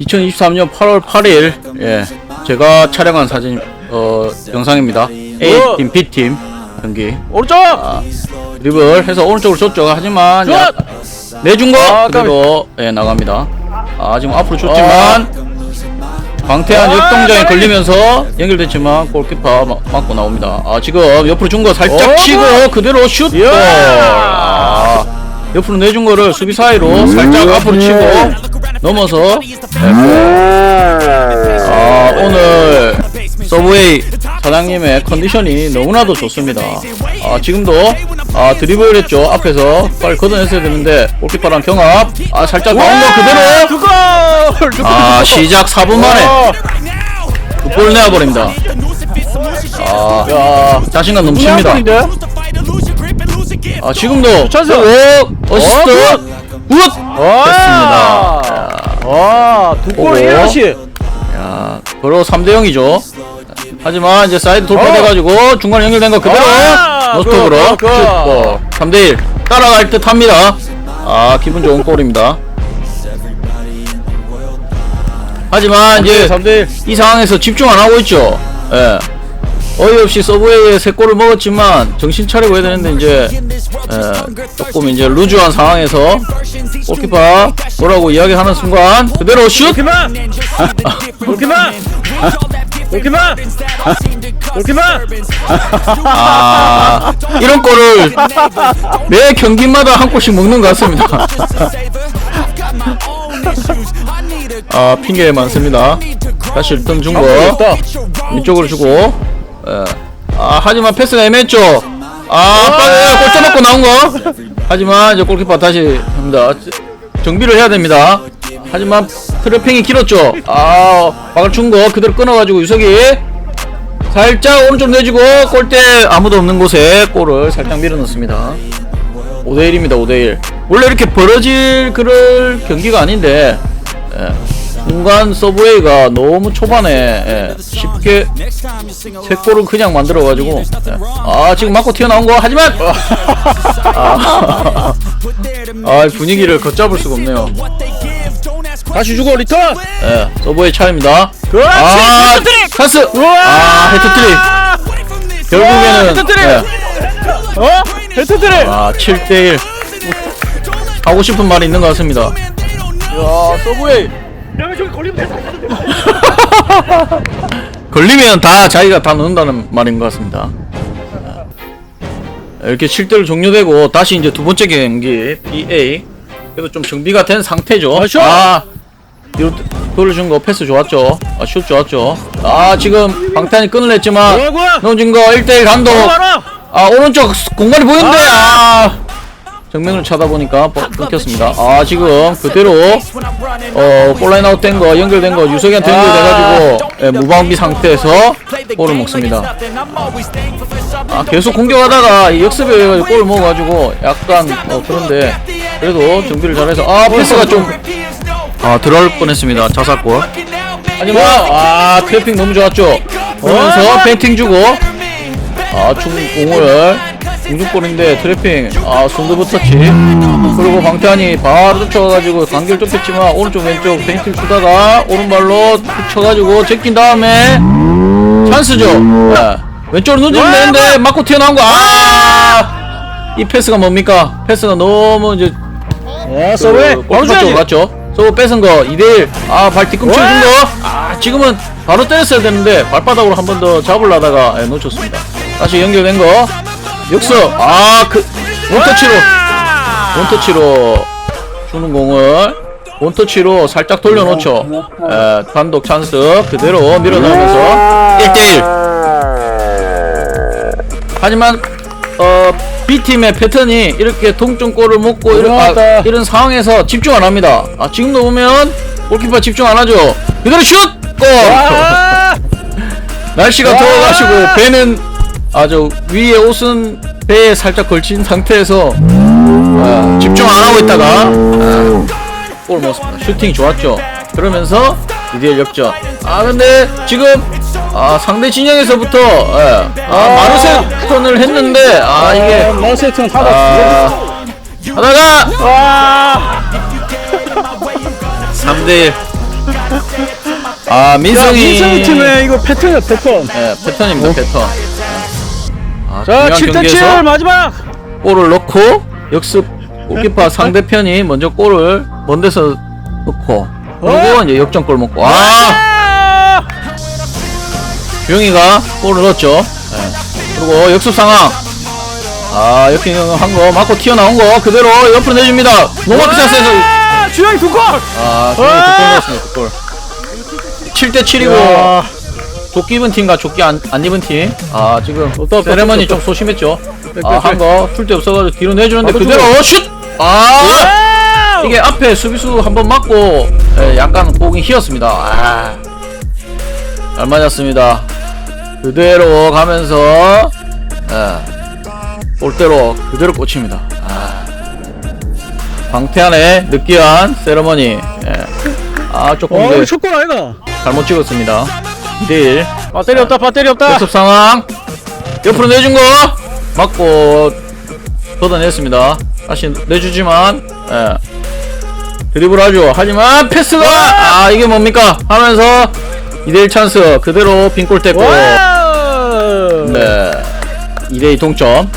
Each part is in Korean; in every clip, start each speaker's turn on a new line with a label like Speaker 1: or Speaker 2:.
Speaker 1: 2023년 8월 8일 예 제가 촬영한 사진 어 영상입니다. A팀 B팀 경기.
Speaker 2: 오른쪽!
Speaker 1: 아, 드리블 해서 오른쪽으로 줬죠. 하지만 야, 내준 거!
Speaker 2: 아,
Speaker 1: 그대로 예 나갑니다. 아 지금 앞으로 줬지만 광태한
Speaker 2: 아,
Speaker 1: 역동장에! 걸리면서 연결됐지만 골키퍼 마- 맞고 나옵니다. 아 지금 옆으로 준 거 살짝
Speaker 2: 어,
Speaker 1: 치고? 그대로 슛! 아, 옆으로 내준 거를 수비 사이로 살짝 앞으로 치고 넘어서 아 오늘 서브웨이 사장님의 컨디션이 너무나도 좋습니다. 아 지금도 아 드리블 했죠 앞에서 빨리 걷어냈어야 되는데 골키퍼랑 경합 아 살짝 나온 거 그대로! 아 시작 4분 만에
Speaker 2: 어,
Speaker 1: 골 내어버립니다. 아
Speaker 2: 야,
Speaker 1: 자신감 넘칩니다. 아 지금도
Speaker 2: 찬스!
Speaker 1: 오 어시스트 굿
Speaker 2: 와!
Speaker 1: 됐습니다.
Speaker 2: 와, 두골
Speaker 1: 오.
Speaker 2: 1연시.
Speaker 1: 야, 바로 3대 0이죠. 하지만 이제 사이드
Speaker 2: 어.
Speaker 1: 돌파돼가지고 중간 연결된 거 그대로
Speaker 2: 아,
Speaker 1: 노스톱으로
Speaker 2: 그, 그, 그.
Speaker 1: 슛골 3대 1 따라갈 듯 합니다. 아, 기분 좋은 골입니다. 하지만 이제
Speaker 2: 3대1.
Speaker 1: 이 상황에서 집중 안 하고 있죠. 예. 어이없이 서브웨이에 세 골을 먹었지만 정신 차리고 해야 되는데 이제 예, 조금 이제 루즈한 상황에서 골키퍼 뭐라고 이야기하는 순간 그대로 슛
Speaker 2: 골키만! 골키만! 골키만! 골키만!
Speaker 1: 아 이런 거를 매 경기마다 한 골씩 먹는 것 같습니다. 아 핑계 많습니다. 다시 1등 준 거. 이쪽으로 주고 예. 아 하지만 패스가 애매했죠. 아 빨리 골대 맞고 나온 거. 하지만 이제 골키퍼 다시 합니다. 정비를 해야 됩니다. 하지만 트래핑이 길었죠. 아 박을 준거 그대로 끊어가지고 유석이 살짝 오른쪽 내주고 골대 아무도 없는 곳에 골을 살짝 밀어넣습니다. 5대1입니다, 5대1. 원래 이렇게 벌어질 그럴 경기가 아닌데, 예. 순간 서브웨이가 너무 초반에 예, 쉽게 세 골을 그냥 만들어가지고, 예. 아, 지금 맞고 튀어나온 거, 하지만! 아, 아, 분위기를 걷잡을 수가 없네요.
Speaker 2: 다시 주고 리턴!
Speaker 1: 예, 서브웨이 차입니다. 아,
Speaker 2: 헤트트릭!
Speaker 1: 찬스! 아, 헤트트릭! 결국에는,
Speaker 2: 헤트트릭!
Speaker 1: 예.
Speaker 2: 어? 헤트트릭!
Speaker 1: 아 7대1 하고 싶은 말이 있는 것 같습니다
Speaker 2: 야, 서브웨이! 야, 저기 걸리면 됐어.
Speaker 1: 걸리면 다 자기가 다 넣는다는 말인 것 같습니다 아, 이렇게 7대로 종료되고 다시 이제 두 번째 경기 BA 그래도 좀 정비가 된 상태죠
Speaker 2: 아, 슛!
Speaker 1: 아 뒤로 돌려준 거 패스 좋았죠 아, 슛 좋았죠 아 지금 방탄이 끊어냈지만
Speaker 2: 뭐라고?
Speaker 1: 넣어준 거 1대1 감독
Speaker 2: 봐라!
Speaker 1: 아 오른쪽 공간이 보이는데 아 정면으로 쳐다보니까 버- 끊겼습니다. 아 지금 그대로 어 골라인 아웃 된 거 연결된 거 유석이한테 연결돼가지고 예, 무방비 상태에서 골을 먹습니다. 아 계속 공격하다가 이 역습에 의해 골을 먹어가지고 약간 어 그런데 그래도 정비를 잘해서 아 패스가 좀아 들어갈 뻔했습니다. 자살골. 하지만 아 트래핑 너무 좋았죠? 그러면서 페인팅 주고 아 중 공을 중중골인데 트래핑 아 손드부 터치 그리고 방탄이 바로 쫓아가지고 간결 좁혔지만 오른쪽 왼쪽 페인팅 주다가 오른발로 툭 쳐가지고 제낀 다음에 찬스죠 예. 왼쪽으로 누지면 되는데 맞고 튀어나온 거 아 이 패스가 뭡니까 패스가 너무 이제
Speaker 2: 야, 서브웨이!
Speaker 1: 그
Speaker 2: 바로
Speaker 1: 골키퍼 쪽으로! 갔죠. 서브 뺏은 거 2대1. 아, 발 뒤꿈치 준 거. 아, 지금은 바로 때렸어야 되는데 발바닥으로 한 번 더 잡으려다가 예, 놓쳤습니다. 다시 연결된 거. 역습. 아, 그 원터치로 원터치로 주는 공을 원터치로 살짝 돌려놓죠. 에, 단독 찬스 그대로 밀어넣으면서 1대1. 하지만 어 B팀의 패턴이 이렇게 동점골을 먹고 이런, 아. 이런 상황에서 집중 안 합니다. 아 지금도 보면 골키퍼 집중 안 하죠. 그대로 슛! 골!
Speaker 2: 아!
Speaker 1: 날씨가
Speaker 2: 와!
Speaker 1: 더워가지고 배는 아주 위에 옷은 배에 살짝 걸친 상태에서 아, 집중 안 하고 있다가 아, 골 먹었습니다. 슈팅 좋았죠. 그러면서 드디어 역전. 아 근데 지금 아 상대 진영에서부터 예, 아 마르세턴을 했는데 아 이게
Speaker 2: 마세트는 하다.
Speaker 1: 아 하다가
Speaker 2: 와!
Speaker 1: 3대1 아
Speaker 2: 야,
Speaker 1: 민성이
Speaker 2: 민성이 팀의 이거 패턴이야 패턴.
Speaker 1: 네, 패턴입니다 패턴 아,
Speaker 2: 자,
Speaker 1: 중요한
Speaker 2: 7대7
Speaker 1: 경기에서
Speaker 2: 마지막.
Speaker 1: 골을 넣고 역습 골키퍼 상대편이 먼저 골을 먼 데서 넣고 그리고 이제 역전골 먹고. 아!
Speaker 2: 아!
Speaker 1: 주영이가 골을 넣었죠. 네. 그리고 역습 상황. 아 이렇게 한거 맞고 튀어나온 거 그대로 옆으로 내줍니다. 노마크 자세에서
Speaker 2: 아, 주영이 두 골.
Speaker 1: 아 주영이 두골 넣었습니다 두골. 7대 7이고.
Speaker 2: 야,
Speaker 1: 조끼 입은 팀과 조끼 안, 안 입은 팀. 아, 지금
Speaker 2: 없다,
Speaker 1: 세레머니 좀 소심했죠.
Speaker 2: 백,
Speaker 1: 아,
Speaker 2: 백,
Speaker 1: 한
Speaker 2: 백.
Speaker 1: 거풀데 없어가지고 뒤로 내주는데
Speaker 2: 바로
Speaker 1: 그대로 슛! 아! 이게 앞에 수비수 한 번 맞고 예, 약간 공이 휘었습니다. 아. 잘 맞았습니다. 그대로 가면서 예, 골대로 그대로 꽂힙니다. 아. 방태환의 느끼한 세레머니. 예. 아, 조금
Speaker 2: 어,
Speaker 1: 이제
Speaker 2: 첫골 아이가?
Speaker 1: 잘못 찍었습니다. 2대1.
Speaker 2: 배터리 없다, 배터리 없다.
Speaker 1: 역습 상황. 옆으로 내준 거. 맞고 걷어냈습니다. 다시 내주지만 예. 드리블 하죠. 하지만 패스가 아 이게 뭡니까? 하면서 2대1 찬스 그대로 빈골
Speaker 2: 와우!
Speaker 1: 네. 2대2 동점.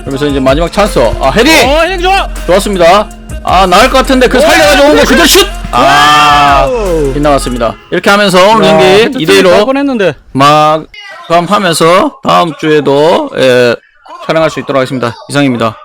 Speaker 1: 그러면서 이제 마지막 찬스. 아 헤딩!
Speaker 2: 어, 행좋아!
Speaker 1: 좋았습니다. 아 나을 것 같은데 그 살려가지고 온 거 그대로 슛아
Speaker 2: 와우!
Speaker 1: 빗나갔습니다 이렇게 하면서 오늘 경기 2대1로
Speaker 2: 뻔했는데.
Speaker 1: 마감하면서 다음 주에도 예, 촬영할 수 있도록 하겠습니다. 이상입니다.